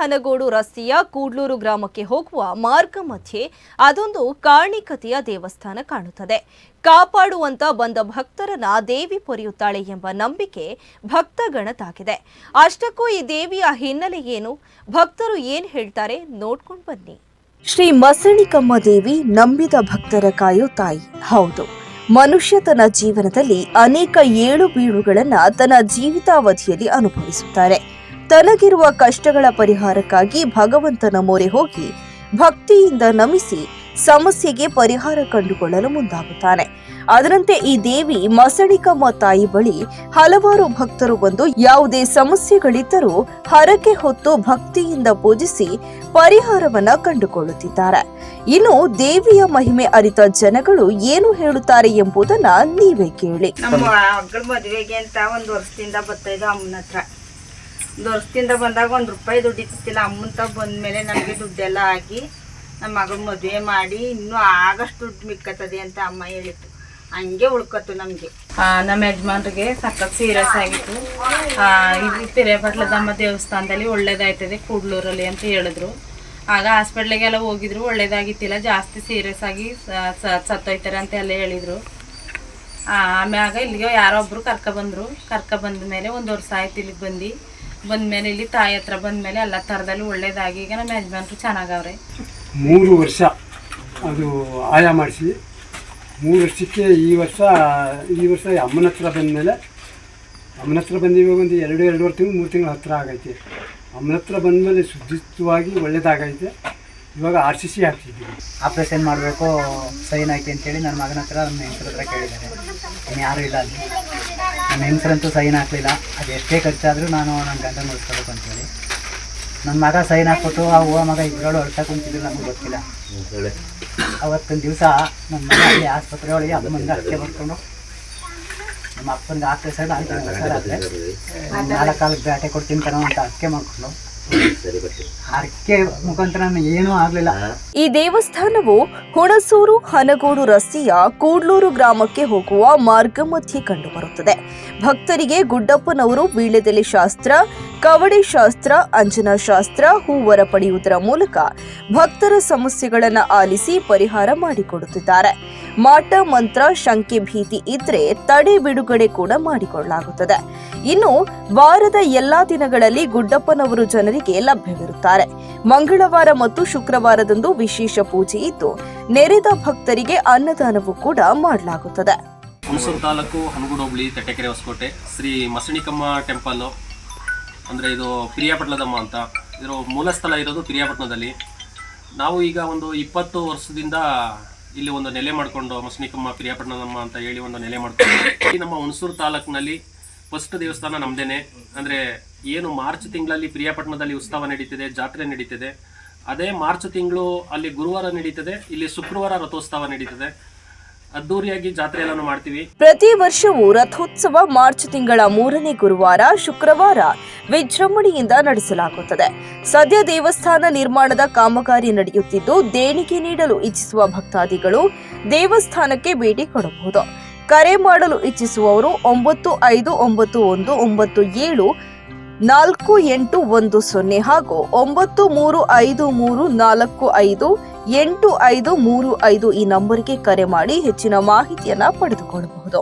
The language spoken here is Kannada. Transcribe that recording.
ಹನಗೋಡು ರಸ್ತೆಯ ಕೂಡ್ಲೂರು ಗ್ರಾಮಕ್ಕೆ ಹೋಗುವ ಮಾರ್ಗ ಮಧ್ಯೆ ಅದೊಂದು ಕಾರ್ಣಿಕತೆಯ ದೇವಸ್ಥಾನ ಕಾಣುತ್ತದೆ. ಕಾಪಾಡುವಂತ ಬಂದ ಭಕ್ತರನ್ನ ದೇವಿ ಪೊರೆಯುತ್ತಾಳೆ ಎಂಬ ನಂಬಿಕೆ ಭಕ್ತಗಣದಾಗಿದೆ ಅಷ್ಟಕ್ಕೂ ಈ ದೇವಿಯ ಹಿನ್ನೆಲೆ ಏನು? ಭಕ್ತರು ಏನ್ ಹೇಳ್ತಾರೆ? ನೋಡ್ಕೊಂಡು ಬನ್ನಿ. ಶ್ರೀ ಮಸಣಿಕಮ್ಮ ದೇವಿ ನಂಬಿದ ಭಕ್ತರ ಕಾಯೋ ತಾಯಿ. ಹೌದು. ಮನುಷ್ಯ ತನ್ನ ಜೀವನದಲ್ಲಿ ಅನೇಕ ಏಳು ಬೀಳುಗಳನ್ನ ತನ್ನ ಜೀವಿತಾವಧಿಯಲ್ಲಿ ಅನುಭವಿಸುತ್ತಾರೆ. ತನಗಿರುವ ಕಷ್ಟಗಳ ಪರಿಹಾರಕ್ಕಾಗಿ ಭಗವಂತನ ಮೊರೆ ಹೋಗಿ ಭಕ್ತಿಯಿಂದ ನಮಿಸಿ ಸಮಸ್ಯೆಗೆ ಪರಿಹಾರ ಕಂಡುಕೊಳ್ಳಲು ಮುಂದಾಗುತ್ತಾನೆ. ಅದರಂತೆ ಈ ದೇವಿ ಮಸಣಿಕಮ್ಮ ತಾಯಿ ಬಳಿ ಹಲವಾರು ಭಕ್ತರು ಬಂದು ಯಾವುದೇ ಸಮಸ್ಯೆಗಳಿದ್ದರೂ ಹರಕೆ ಹೊತ್ತು ಭಕ್ತಿಯಿಂದ ಪೂಜಿಸಿ ಪರಿಹಾರವನ್ನ ಕಂಡುಕೊಳ್ಳುತ್ತಿದ್ದಾರೆ. ಇನ್ನು ದೇವಿಯ ಮಹಿಮೆ ಅರಿತ ಜನಗಳು ಏನು ಹೇಳುತ್ತಾರೆ ಎಂಬುದನ್ನ ನೀವೇ ಕೇಳಿ. ನಮ್ಮ ಮದುವೆಗೆ ಅಂತ ಒಂದು ವರ್ಷದಿಂದ ಬರ್ತಾ ಇದ್ದ ಅಮ್ಮನ ಹತ್ರ. ವರ್ಷದಿಂದ ಬಂದಾಗ ಒಂದು ರೂಪಾಯಿ ದುಡ್ಡು ಇತ್ತಿಲ್ಲ ಅಮ್ಮನ ತಗ ಬಂದಮೇಲೆ ನಮಗೆ ದುಡ್ಡೆಲ್ಲ ಹಾಕಿ ನಮ್ಮ ಮಗನ ಮದುವೆ ಮಾಡಿ ಇನ್ನೂ ಆಗಷ್ಟು ದುಡ್ಡು ಮಿಕ್ಕತ್ತದೆ ಅಂತ ಅಮ್ಮ ಹೇಳಿತ್ತು. ಹಂಗೆ ಉಳ್ಕತ್ತು ನಮಗೆ. ನಮ್ಮ ಯಜಮಾನ್ರಿಗೆ ಸಖತ್ ಸೀರಿಯಸ್ ಆಗಿತ್ತು. ಇದು ಪಿರೇಪಟ್ಲದಮ್ಮ ದೇವಸ್ಥಾನದಲ್ಲಿ ಒಳ್ಳೇದಾಯ್ತದೆ ಕೂಡ್ಲೂರಲ್ಲಿ ಅಂತ ಹೇಳಿದ್ರು. ಆಗ ಹಾಸ್ಪಿಟ್ಲಿಗೆಲ್ಲ ಹೋಗಿದ್ರು, ಒಳ್ಳೇದಾಗಿತ್ತಿಲ್ಲ. ಜಾಸ್ತಿ ಸೀರಿಯಸ್ ಆಗಿ ಸತ್ತೋಯ್ತಾರೆ ಅಂತ ಎಲ್ಲ ಹೇಳಿದರು. ಆಮ್ಯಾಗ ಇಲ್ಲಿಗೆ ಯಾರೋ ಕರ್ಕೊ ಕರ್ಕ ಬಂದ್ರು ಕರ್ಕ ಬಂದ ಮೇಲೆ ಒಂದು ವರ್ಷ ಆಯ್ತು ಇಲ್ಲಿಗೆ ಬಂದು. ಬಂದ್ಮೇಲೆ ಇಲ್ಲಿ ತಾಯಿ ಹತ್ರ ಬಂದ್ಮೇಲೆ ಎಲ್ಲ ಥರದಲ್ಲಿ ಒಳ್ಳೇದಾಗಿ ಈಗ ನಮ್ಮ ಯಜಮಾನ್ರು ಚೆನ್ನಾಗವ್ರೆ. ಮೂರು ವರ್ಷ ಅದು ಆಯ ಮಾಡಿಸಿ. ಮೂರು ವರ್ಷಕ್ಕೆ ಈ ವರ್ಷ ಈ ವರ್ಷ ಅಮ್ಮನ ಹತ್ರ ಬಂದಮೇಲೆ ಅಮ್ಮನ ಹತ್ರ ಬಂದಿವಾಗ ಒಂದು ಎರಡು ಎರಡೂವರೆ ತಿಂಗಳು ಮೂರು ತಿಂಗಳು ಹತ್ರ ಆಗೈತೆ. ಅಮ್ಮನ ಹತ್ರ ಬಂದಮೇಲೆ ಶುದ್ಧಿತ್ವವಾಗಿ ಒಳ್ಳೇದಾಗೈತೆ. ಇವಾಗ ಆರ್ ಸಿ ಸಿ ಹಾಕ್ತಿದ್ದೀವಿ ಆಪ್ರೇಷನ್ ಮಾಡಬೇಕು ಸೈನ್ ಹಾಕಿ ಅಂತೇಳಿ ನನ್ನ ಮಗನ ಹತ್ರ ನನ್ನ ಹೆಂಗಸ್ರ ಹತ್ರ ಕೇಳಿದ್ದಾರೆ. ಇನ್ನು ಯಾರೂ ಇಲ್ಲ ಅಲ್ಲಿ. ನನ್ನ ಹೆಂಗಸರಂತೂ ಸೈನ್ ಹಾಕಲಿಲ್ಲ. ಅದು ಎಷ್ಟೇ ಖರ್ಚಾದರೂ ನಾನು ನನ್ನ ಗಂಡನ ಮುಗಿಸ್ಕೋಬೇಕು ಅಂತೇಳಿ. ನನ್ನ ಮಗ ಸೈನ್ ಹಾಕ್ಬಿಟ್ಟು ಆ ಹೂವು ಮಗ ಇಬ್ಬರಳು ಅಳ್ತಾ ಕುಂತಿದ್ರು ನಮಗೆ ಗೊತ್ತಿಲ್ಲ. ಅವತ್ತೊಂದು ದಿವಸ ನನ್ನ ಮಗ ಅಲ್ಲಿ ಆಸ್ಪತ್ರೆ ಒಳಗೆ ಅದು ಮುಂದೆ ಅಕ್ಕೆ ಬರ್ಕೊಂಡು ನಮ್ಮ ಅಪ್ಪನಿಗೆ ಆಪ್ರೇಷನ್ ಆಯ್ತು ಹುಷಾರಾದ್ರೆ ನಾಲ್ಕು ಕಾಲಕ್ಕೆ ಬೇಟೆ ಕೊಡ್ತೀನಿ ಕಣೋ ಅಂತ ಅಡಿಕೆ ಮಾಡ್ಕೊಂಡು. ಅಕ್ಕೆ ಮುಖಾಂತರ ಏನೂ ಆಗಲಿಲ್ಲ. ಈ ದೇವಸ್ಥಾನವು ಹುಣಸೂರು ಹನಗೋಡು ರಸ್ತೆಯ ಕೂಡ್ಲೂರು ಗ್ರಾಮಕ್ಕೆ ಹೋಗುವ ಮಾರ್ಗ ಮಧ್ಯೆ ಕಂಡುಬರುತ್ತದೆ. ಭಕ್ತರಿಗೆ ಗುಡ್ಡಪ್ಪನವರು ವೀಳ್ಯದೆಲೆ ಶಾಸ್ತ್ರ ಕವಡೆ ಶಾಸ್ತ್ರ ಅಂಜನಾ ಶಾಸ್ತ್ರ ಹೂವರ ಪಡೆಯುವುದರ ಮೂಲಕ ಭಕ್ತರ ಸಮಸ್ಯೆಗಳನ್ನು ಆಲಿಸಿ ಪರಿಹಾರ ಮಾಡಿಕೊಡುತ್ತಿದ್ದಾರೆ. ಮಾಟ, ಮಂತ್ರ, ಶಂಕೆ, ಭೀತಿ ಇದ್ರೆ ತಡೆ ಬಿಡುಗಡೆ ಕೂಡ ಮಾಡಿಕೊಳ್ಳಲಾಗುತ್ತದೆ. ಇನ್ನು ವಾರದ ಎಲ್ಲಾ ದಿನಗಳಲ್ಲಿ ಗುಡ್ಡಪ್ಪನವರು ಜನರಿಗೆ ಲಭ್ಯವಿರುತ್ತಾರೆ. ಮಂಗಳವಾರ ಮತ್ತು ಶುಕ್ರವಾರದಂದು ವಿಶೇಷ ಪೂಜೆ ಇದ್ದು, ನೆರೆದ ಭಕ್ತರಿಗೆ ಅನ್ನದಾನವೂ ಕೂಡ ಮಾಡಲಾಗುತ್ತದೆ. ಹುಣಸೂರು ತಾಲೂಕು ಹನಗುಡ ಹೋಬಳಿ ತಟ್ಟೆಕೆರೆ ಹೊಸಕೋಟೆ, ಶ್ರೀ ಮಸಣಿಕಮ್ಮ ಟೆಂಪಲ್ಲು, ಅಂದರೆ ಇದು ಪಿರಿಯಾಪಟ್ಟಣದಮ್ಮ ಅಂತ. ಇದರ ಮೂಲ ಸ್ಥಳ ಇರೋದು ಪಿರಿಯಾಪಟ್ಟಣದಲ್ಲಿ. ನಾವು ಈಗ ಒಂದು ಇಪ್ಪತ್ತು ವರ್ಷದಿಂದ ಇಲ್ಲಿ ಒಂದು ನೆಲೆ ಮಾಡಿಕೊಂಡು ಮಸಣಿಕಮ್ಮ ಪಿರಿಯಾಪಟ್ಟಣದಮ್ಮ ಅಂತ ಹೇಳಿ ಒಂದು ನೆಲೆ ಮಾಡ್ಕೊಂಡು ನಮ್ಮ ಹುಣಸೂರು ತಾಲೂಕಿನಲ್ಲಿ ಫಸ್ಟ್ ದೇವಸ್ಥಾನ ನಮ್ದೇನೆ. ಅಂದರೆ ಏನು ಮಾರ್ಚ್ ತಿಂಗಳಲ್ಲಿ ಪ್ರಿಯಾಪಟ್ಟಣದಲ್ಲಿ ಉತ್ಸವ ನಡೀತಿದೆ, ಜಾತ್ರೆ ನಡೀತಿದೆ. ಅದೇ ಮಾರ್ಚ್ ತಿಂಗಳು ಅಲ್ಲಿ ಗುರುವಾರ ನಡೀತದೆ, ಇಲ್ಲಿ ಶುಕ್ರವಾರ ರಥೋತ್ಸವ ನಡೀತದೆ. ಅದ್ದೂರಿಯಾಗಿ ಜಾತ್ರೆ ಎಲ್ಲಾನು ಮಾಡ್ತೀವಿ. ಪ್ರತಿ ವರ್ಷವೂ ರಥೋತ್ಸವ ಮಾರ್ಚ್ ತಿಂಗಳ ಮೂರನೇ ಗುರುವಾರ, ಶುಕ್ರವಾರ. ವಿಜೃಂಭಣೆಯಿಂದ ನಡೆಸಲಾಗುತ್ತದೆ. ಸದ್ಯ ದೇವಸ್ಥಾನ ನಿರ್ಮಾಣದ ಕಾಮಗಾರಿ ನಡೆಯುತ್ತಿದ್ದು, ದೇಣಿಗೆ ನೀಡಲು ಇಚ್ಛಿಸುವ ಭಕ್ತಾದಿಗಳು ದೇವಸ್ಥಾನಕ್ಕೆ ಭೇಟಿ ಕೊಡಬಹುದು. ಕರೆ ಮಾಡಲು ಇಚ್ಛಿಸುವವರು ಒಂಬತ್ತು ಐದು ಒಂಬತ್ತು ಒಂದು ಒಂಬತ್ತು ಏಳು ನಾಲ್ಕು ಎಂಟು ಒಂದು ಸೊನ್ನೆ ಹಾಗೂ ಒಂಬತ್ತು ಮೂರು ಐದು ಮೂರು ನಾಲ್ಕು ಐದು ಎಂಟು ಐದು ಮೂರು ಐದು ಈ ನಂಬರ್ಗೆ ಕರೆ ಮಾಡಿ ಹೆಚ್ಚಿನ ಮಾಹಿತಿಯನ್ನು ಪಡೆದುಕೊಳ್ಳಬಹುದು.